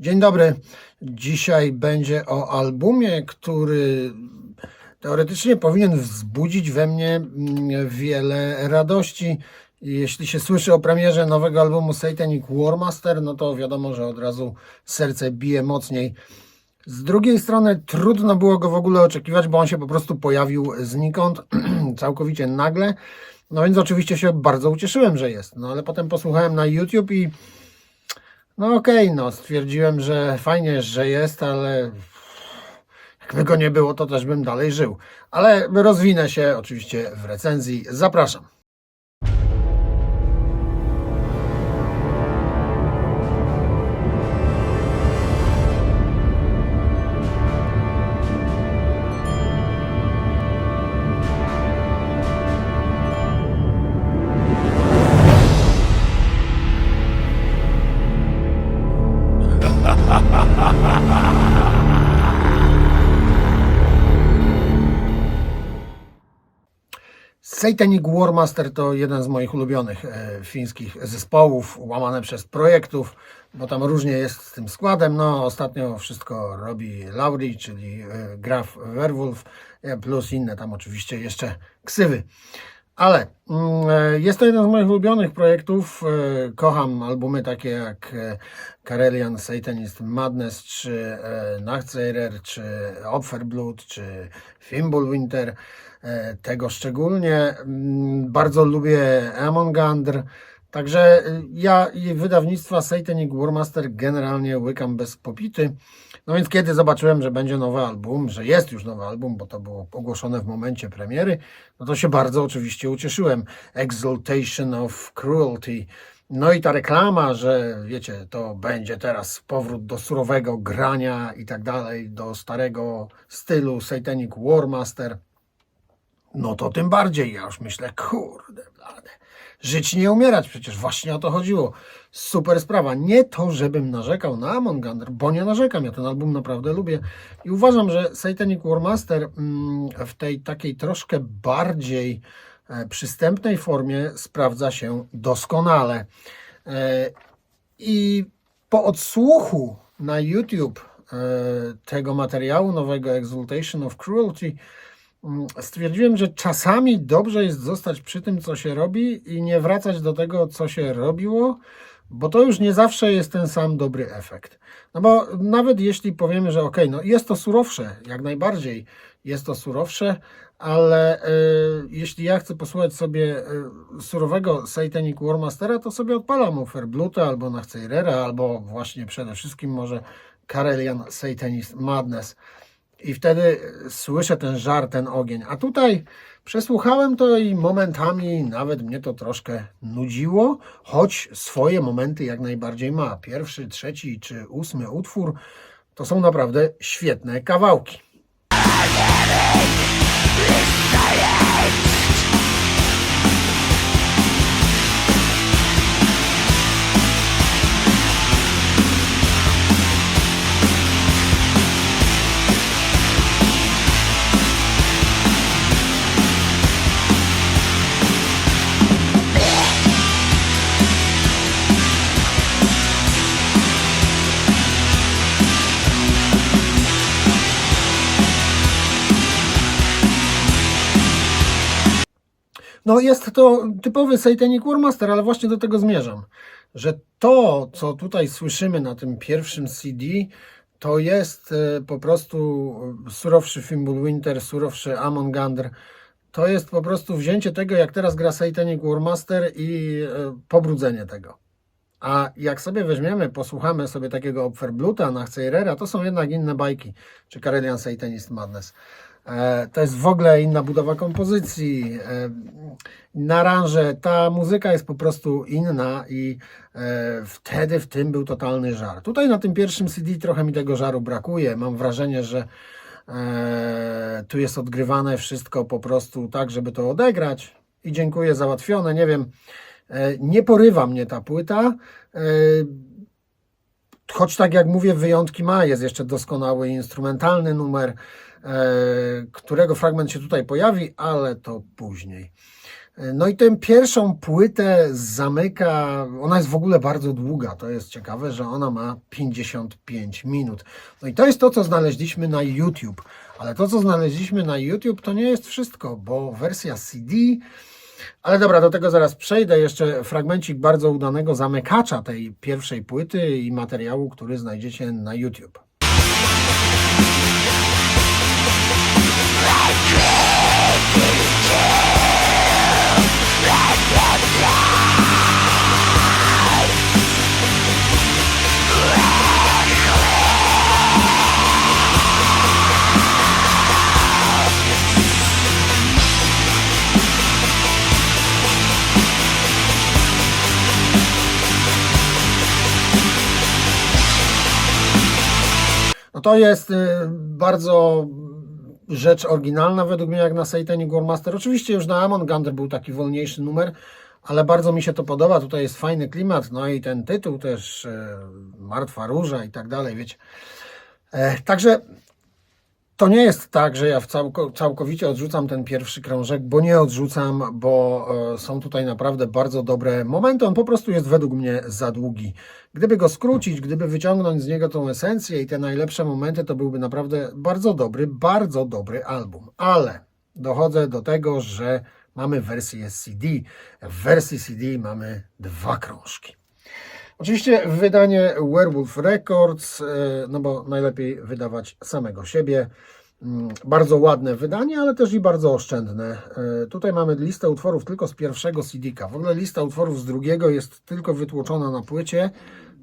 Dzień dobry. Dzisiaj będzie o albumie, który teoretycznie powinien wzbudzić we mnie mm, wiele radości. Jeśli się słyszy o premierze nowego albumu Satanic Warmaster, no to wiadomo, że od razu serce bije mocniej. Z drugiej strony trudno było go w ogóle oczekiwać, bo on się po prostu pojawił znikąd, całkowicie nagle. No więc oczywiście się bardzo ucieszyłem, że jest. No ale potem posłuchałem na YouTube i no okej, no stwierdziłem, że fajnie, że jest, ale jakby go nie było, to też bym dalej żył. Ale rozwinę się oczywiście w recenzji. Zapraszam. Satanic Warmaster to jeden z moich ulubionych e, fińskich zespołów, łamane przez projektów, bo tam różnie jest z tym składem. No, ostatnio wszystko robi Lauri, czyli e, Graf Werwolf, e, plus inne tam oczywiście jeszcze ksywy. Ale mm, e, jest to jeden z moich ulubionych projektów. E, Kocham albumy takie jak e, Karelian Satanist Madness, czy e, Nachtseerer, czy Opferblut, czy Fimbulwinter. E, Tego szczególnie. Mm, Bardzo lubię Amongandr. Także y, ja i wydawnictwa Satanic Warmaster generalnie łykam bez popity. No więc kiedy zobaczyłem, że będzie nowy album, że jest już nowy album, bo to było ogłoszone w momencie premiery, no to się bardzo oczywiście ucieszyłem. Exaltation of Cruelty. No i ta reklama, że wiecie, to będzie teraz powrót do surowego grania i tak dalej, do starego stylu Satanic Warmaster. No to tym bardziej ja już myślę, kurde, blade. Żyć nie umierać, przecież właśnie o to chodziło. Super sprawa. Nie to, żebym narzekał na Among Us, bo nie narzekam. Ja ten album naprawdę lubię i uważam, że Satanic Warmaster mm, w tej takiej troszkę bardziej e, przystępnej formie sprawdza się doskonale. E, I po odsłuchu na YouTube e, tego materiału nowego Exaltation of Cruelty stwierdziłem, że czasami dobrze jest zostać przy tym, co się robi i nie wracać do tego, co się robiło, bo to już nie zawsze jest ten sam dobry efekt. No bo nawet jeśli powiemy, że ok, no jest to surowsze, jak najbardziej jest to surowsze, ale e, jeśli ja chcę posłuchać sobie e, surowego Satanic Warmastera, to sobie odpalam Offerbluta albo Nachceirera, albo właśnie przede wszystkim może Karelian Satanist Madness. I wtedy słyszę ten żar, ten ogień. A tutaj przesłuchałem to i momentami nawet mnie to troszkę nudziło, choć swoje momenty jak najbardziej ma. Pierwszy, trzeci czy ósmy utwór to są naprawdę świetne kawałki. No jest to typowy Satanic Warmaster, ale właśnie do tego zmierzam, że to, co tutaj słyszymy na tym pierwszym CD, to jest e, po prostu surowszy Fimbulwinter, surowszy Amongandr. To jest po prostu wzięcie tego, jak teraz gra Satanic Warmaster i e, pobrudzenie tego. A jak sobie weźmiemy, posłuchamy sobie takiego Opferbluta, Nachceirera, to są jednak inne bajki, czy Karelian Satanist Madness. E, To jest w ogóle inna budowa kompozycji, e, na aranże. Ta muzyka jest po prostu inna i e, wtedy w tym był totalny żar. Tutaj na tym pierwszym CD trochę mi tego żaru brakuje. Mam wrażenie, że e, tu jest odgrywane wszystko po prostu tak, żeby to odegrać. I dziękuję, załatwione. Nie wiem, e, nie porywa mnie ta płyta. E, choć tak jak mówię, wyjątki ma. Jest jeszcze doskonały instrumentalny numer, e, którego fragment się tutaj pojawi, ale to później. No i tę pierwszą płytę zamyka, ona jest w ogóle bardzo długa, to jest ciekawe, że ona ma 55 minut. No i to jest to, co znaleźliśmy na YouTube, ale to, co znaleźliśmy na YouTube, to nie jest wszystko, bo wersja CD, ale dobra, do tego zaraz przejdę, jeszcze fragmencik bardzo udanego zamykacza tej pierwszej płyty i materiału, który znajdziecie na YouTube. No to jest y, bardzo rzecz oryginalna według mnie jak na Satanic Warmaster. Oczywiście już na Amon Gander był taki wolniejszy numer, ale bardzo mi się to podoba. Tutaj jest fajny klimat, no i ten tytuł też, e, Martwa Róża i tak dalej, wiecie. E, Także to nie jest tak, że ja całkowicie odrzucam ten pierwszy krążek, bo nie odrzucam, bo e, są tutaj naprawdę bardzo dobre momenty. On po prostu jest według mnie za długi. Gdyby go skrócić, gdyby wyciągnąć z niego tą esencję i te najlepsze momenty, to byłby naprawdę bardzo dobry, bardzo dobry album. Ale dochodzę do tego, że mamy wersję CD. W wersji CD mamy dwa krążki. Oczywiście wydanie Werewolf Records, e, no bo najlepiej wydawać samego siebie. Mm, Bardzo ładne wydanie, ale też i bardzo oszczędne. E, Tutaj mamy listę utworów tylko z pierwszego CD-ka. W ogóle lista utworów z drugiego jest tylko wytłoczona na płycie,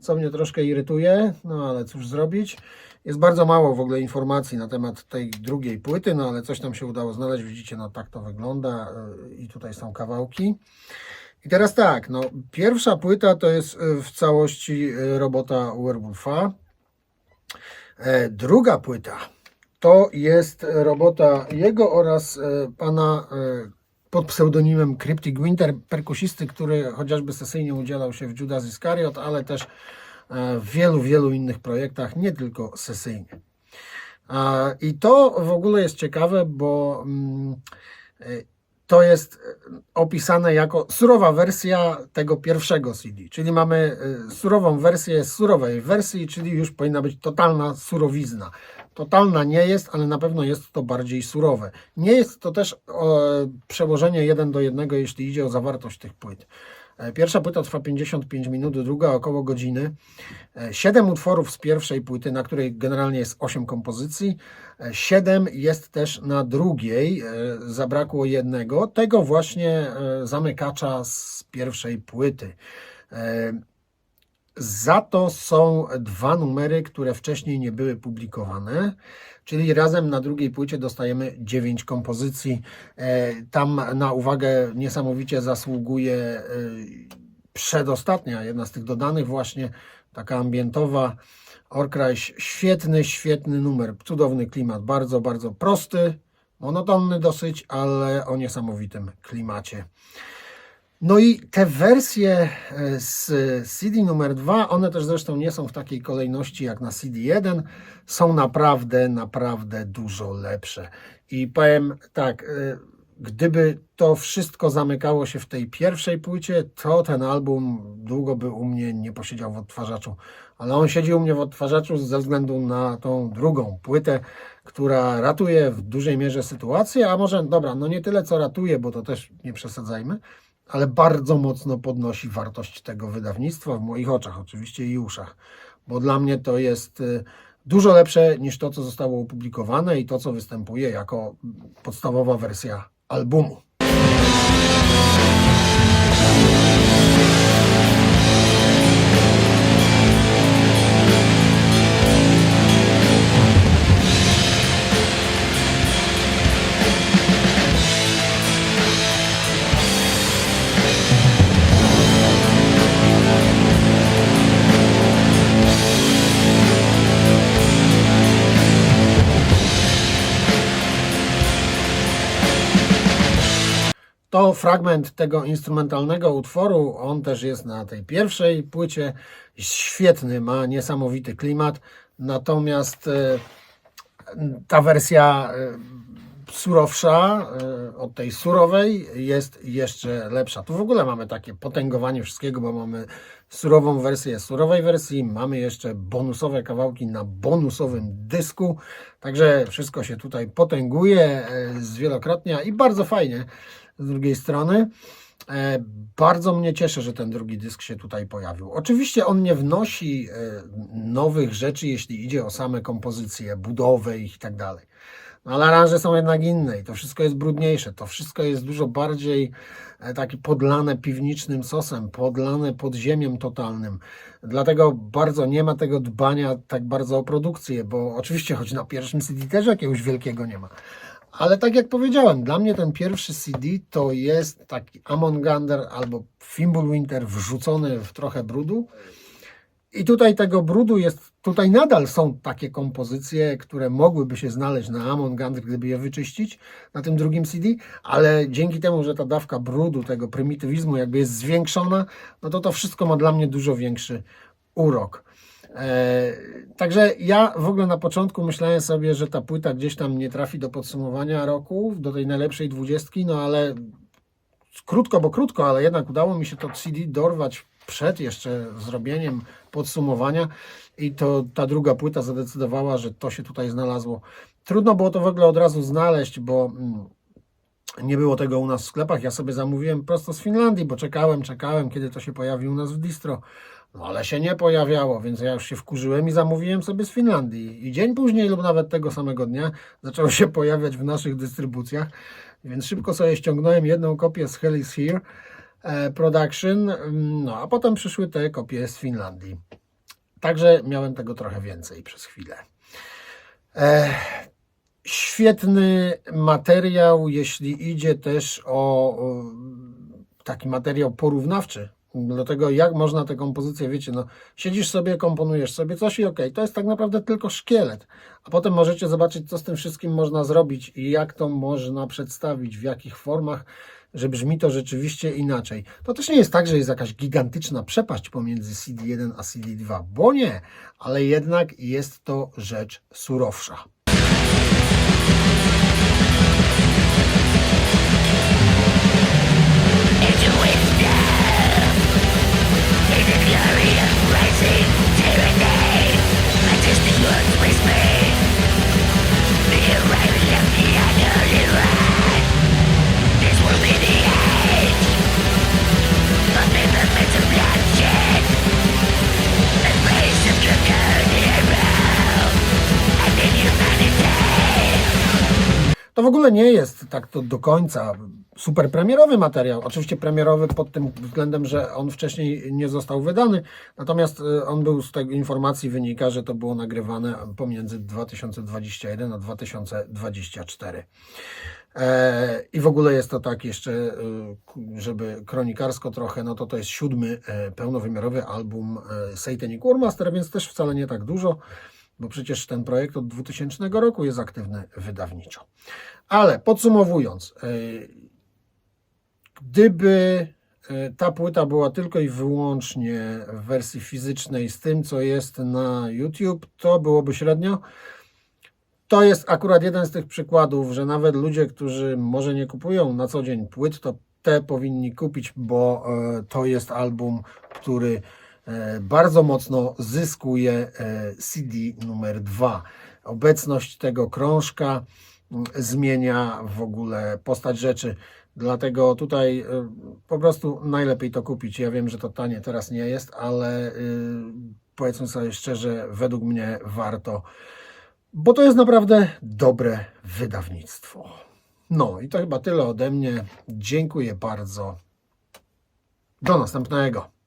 co mnie troszkę irytuje, no ale cóż zrobić. Jest bardzo mało w ogóle informacji na temat tej drugiej płyty, no ale coś tam się udało znaleźć. Widzicie, no tak to wygląda e, i tutaj są kawałki. I teraz tak, no, pierwsza płyta to jest y, w całości y, robota Werewolfa. E, Druga płyta to jest robota jego oraz e, pana e, pod pseudonimem Cryptic Winter, perkusisty, który chociażby sesyjnie udzielał się w Judas Iscariot, ale też e, w wielu, wielu innych projektach, nie tylko sesyjnie. I to w ogóle jest ciekawe, bo mm, e, to jest e, opisane jako surowa wersja tego pierwszego CD. Czyli mamy e, surową wersję surowej wersji, czyli już powinna być totalna surowizna. Totalna nie jest, ale na pewno jest to bardziej surowe. Nie jest to też przełożenie jeden do jednego, jeśli idzie o zawartość tych płyt. E, Pierwsza płyta trwa 55 minut, druga około godziny. E, Siedem utworów z pierwszej płyty, na której generalnie jest 8 kompozycji. E, Siedem jest też na drugiej, zabrakło jednego, tego właśnie zamykacza z pierwszej płyty. Za to są dwa numery, które wcześniej nie były publikowane, czyli razem na drugiej płycie dostajemy dziewięć kompozycji. E, Tam na uwagę niesamowicie zasługuje e, przedostatnia, jedna z tych dodanych właśnie, taka ambientowa. Orkrajś, świetny, świetny numer, cudowny klimat, bardzo, bardzo prosty, monotonny dosyć, ale o niesamowitym klimacie. No i te wersje e, z CD numer 2, one też zresztą nie są w takiej kolejności jak na CD1, są naprawdę, naprawdę dużo lepsze. I powiem tak, e, gdyby to wszystko zamykało się w tej pierwszej płycie, to ten album długo by u mnie nie posiedział w odtwarzaczu. Ale on siedzi u mnie w odtwarzaczu ze względu na tą drugą płytę, która ratuje w dużej mierze sytuację, a może, dobra, no nie tyle co ratuje, bo to też nie przesadzajmy, ale bardzo mocno podnosi wartość tego wydawnictwa w moich oczach oczywiście i uszach, bo dla mnie to jest y, dużo lepsze niż to, co zostało opublikowane i to, co występuje jako podstawowa wersja albumu. To fragment tego instrumentalnego utworu, on też jest na tej pierwszej płycie. Świetny, ma niesamowity klimat. Natomiast e, ta wersja e, surowsza y, od tej surowej jest jeszcze lepsza. Tu w ogóle mamy takie potęgowanie wszystkiego, bo mamy surową wersję surowej wersji, mamy jeszcze bonusowe kawałki na bonusowym dysku, także wszystko się tutaj potęguje zwielokrotnie i bardzo fajnie z drugiej strony. E, Bardzo mnie cieszy, że ten drugi dysk się tutaj pojawił. Oczywiście on nie wnosi e, nowych rzeczy, jeśli idzie o same kompozycje, budowę ich i tak dalej. No, ale aranże są jednak inne i to wszystko jest brudniejsze. To wszystko jest dużo bardziej e, takie podlane piwnicznym sosem, podlane podziemiem totalnym. Dlatego bardzo nie ma tego dbania tak bardzo o produkcję, bo oczywiście choć na pierwszym CD też jakiegoś wielkiego nie ma. Ale tak jak powiedziałem, dla mnie ten pierwszy CD to jest taki Amongander albo Fimbulwinter wrzucony w trochę brudu. I tutaj tego brudu jest, tutaj nadal są takie kompozycje, które mogłyby się znaleźć na Amongander, gdyby je wyczyścić na tym drugim CD, ale dzięki temu, że ta dawka brudu, tego prymitywizmu jakby jest zwiększona, no to to wszystko ma dla mnie dużo większy urok. E, także ja w ogóle na początku myślałem sobie, że ta płyta gdzieś tam nie trafi do podsumowania roku, do tej najlepszej dwudziestki, no ale krótko, bo krótko, ale jednak udało mi się to CD dorwać przed jeszcze zrobieniem podsumowania i to ta druga płyta zadecydowała, że to się tutaj znalazło. Trudno było to w ogóle od razu znaleźć, bo mm, nie było tego u nas w sklepach. Ja sobie zamówiłem prosto z Finlandii, bo czekałem, czekałem, kiedy to się pojawi u nas w distro. No ale się nie pojawiało, więc ja już się wkurzyłem i zamówiłem sobie z Finlandii. I dzień później lub nawet tego samego dnia zaczęło się pojawiać w naszych dystrybucjach, więc szybko sobie ściągnąłem jedną kopię z Hell is Here e, Production, mm, no a potem przyszły te kopie z Finlandii. Także miałem tego trochę więcej przez chwilę. E, świetny materiał, jeśli idzie też o, o taki materiał porównawczy do tego, jak można te kompozycje, wiecie, no siedzisz sobie, komponujesz sobie coś i okej, to jest tak naprawdę tylko szkielet, a potem możecie zobaczyć, co z tym wszystkim można zrobić i jak to można przedstawić, w jakich formach, że brzmi to rzeczywiście inaczej. To też nie jest tak, że jest jakaś gigantyczna przepaść pomiędzy CD1 a CD2, bo nie, ale jednak jest to rzecz surowsza. W ogóle nie jest tak to do końca super premierowy materiał. Oczywiście premierowy pod tym względem, że on wcześniej nie został wydany, natomiast y, on był z tej informacji wynika, że to było nagrywane pomiędzy 2021 a 2024. E, I w ogóle jest to tak jeszcze, y, żeby kronikarsko trochę, no to to jest siódmy e, pełnowymiarowy album e, Satanic Warmaster, więc też wcale nie tak dużo bo przecież ten projekt od 2000 roku jest aktywny wydawniczo. Ale podsumowując, e, gdyby e, ta płyta była tylko i wyłącznie w wersji fizycznej z tym, co jest na YouTube, to byłoby średnio. To jest akurat jeden z tych przykładów, że nawet ludzie, którzy może nie kupują na co dzień płyt, to te powinni kupić, bo e, to jest album, który bardzo mocno zyskuje e, CD numer 2. Obecność tego krążka mm, zmienia w ogóle postać rzeczy. Dlatego tutaj e, po prostu najlepiej to kupić. Ja wiem, że to tanie teraz nie jest, ale powiedzmy sobie szczerze, według mnie warto, bo to jest naprawdę dobre wydawnictwo. No i to chyba tyle ode mnie. Dziękuję bardzo. Do następnego.